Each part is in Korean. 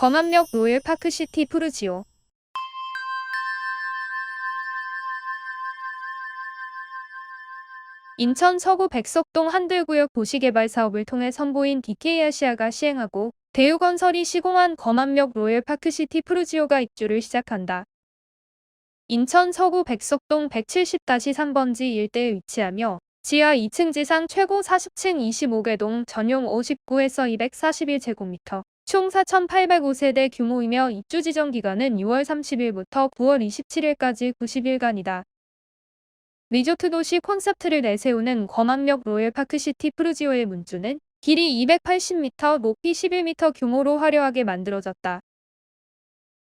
검암역 로열 파크시티 푸르지오 인천 서구 백석동 한들구역 도시개발 사업을 통해 선보인 DK아시아가 시행하고 대우건설이 시공한 검암역 로열 파크시티 푸르지오가 입주를 시작한다. 인천 서구 백석동 170-3번지 일대에 위치하며 지하 2층 지상 최고 40층 25개 동 전용 59에서 241제곱미터 총 4,805세대 규모이며 입주 지정 기간은 6월 30일부터 9월 27일까지 90일간이다. 리조트 도시 콘셉트를 내세우는 검암역 로열 파크시티 푸르지오의 문주는 길이 280m, 높이 11m 규모로 화려하게 만들어졌다.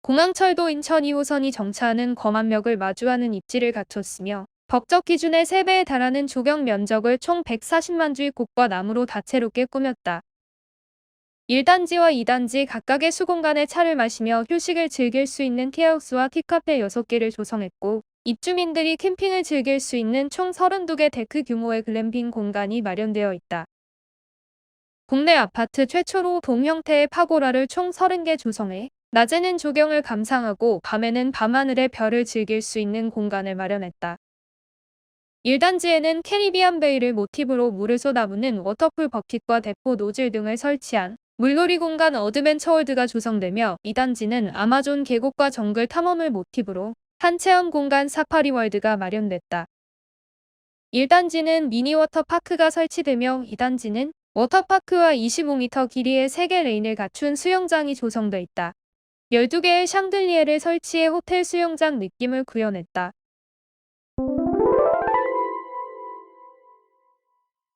공항철도 인천 2호선이 정차하는 검암역을 마주하는 입지를 갖췄으며 법적 기준의 3배에 달하는 조경 면적을 총 140만 주의 꽃과 나무로 다채롭게 꾸몄다. 1단지와 2단지 각각의 수공간에 차를 마시며 휴식을 즐길 수 있는 티하우스와 티카페 6개를 조성했고 입주민들이 캠핑을 즐길 수 있는 총 32개 데크 규모의 글램핑 공간이 마련되어 있다. 국내 아파트 최초로 돔 형태의 파고라를 총 30개 조성해 낮에는 조경을 감상하고 밤에는 밤하늘의 별을 즐길 수 있는 공간을 마련했다. 1단지에는 캐리비안 베이를 모티브로 물을 쏟아부는 워터풀 버킷과 대포 노즐 등을 설치한 물놀이 공간 어드벤처월드가 조성되며 2단지는 아마존 계곡과 정글 탐험을 모티브로 한 체험 공간 사파리 월드가 마련됐다. 1단지는 미니 워터파크가 설치되며 2단지는 워터파크와 25m 길이의 3개 레인을 갖춘 수영장이 조성돼 있다. 12개의 샹들리에를 설치해 호텔 수영장 느낌을 구현했다.